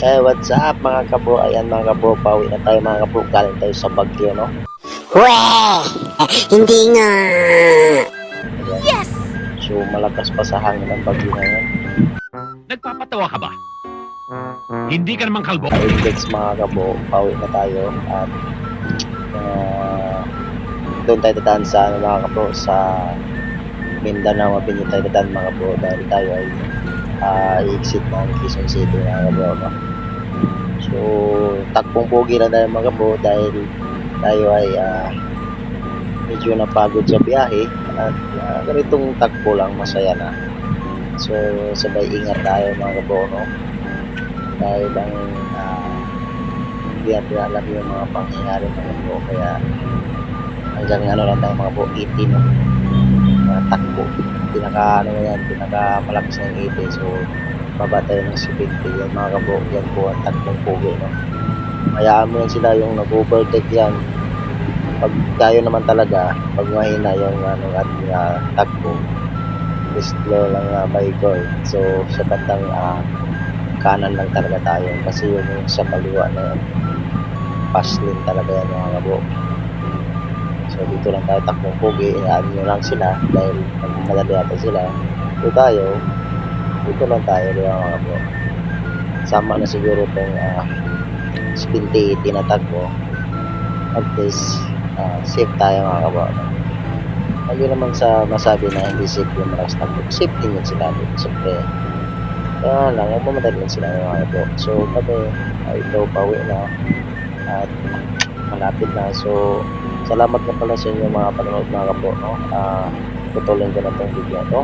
Eh, what's up mga kabo? Ayan mga kabo, pauwi na tayo mga kabo. Galing tayo sa Bagyo, no? Weh! Hindi nga! Ayan. So, malakas pa sa hangin ng Bagyo ngayon. Nagpapatawa ka ba? Hindi ka naman kalbo. Weekends mga kabo, pauwi na tayo. At uh, doon tayo dadaan sa ano, mga kabo, sa Mindanao, mapinyo tayo dadaan mga kabo. Dahil tayo ay uh, i-exit ng Quezon City mga kabo, no? So, takpong pogi na tayo mga kabo dahil tayo ay ah, medyo napagod sa biyahe at ah, ganitong takbo lang masaya na. So, sabay ingat tayo mga kabo, no? Dahil ang ah, hindi natin alam yung mga pangyayari mga kabo, kaya hanggang ano lang tayo mga kabo, 18, no? Takbo. Pinaka, ano na yan, pinaka malakas ng 80, so baba tayo ng 70 yan mga kabo, yan po ang takbong pogi, no? Hayaan mo yan sila yung nag-overtake yan pag tayo naman talaga, pag mahina yung ano, ating uh, takbo, slow lang uh, vehicle. So, sa bandang ah, kanan lang talaga tayo. Kasi yung, yung sa kaliwa na yun, fast lane talaga yan mga kabo. So, dito lang tayo takbong pugi. Iaan nyo lang sila dahil nagmamadali ata sila. Dito tayo, dito lang tayo di ba, mga kabo. Sama na siguro itong uh, spin tinatag ko. At least, ah, safe tayo mga kababayan. Hindi naman sa masabi na hindi safe yung na book. Safe din yun sila. Siyempre, kaya lang, magmamadali lang sila ng mga ito. So, kami, ay ito, pauwi na. At malapit na. So, salamat na pala sa inyo mga panonood mga kapo. No? Ah, putulin ko na itong video to.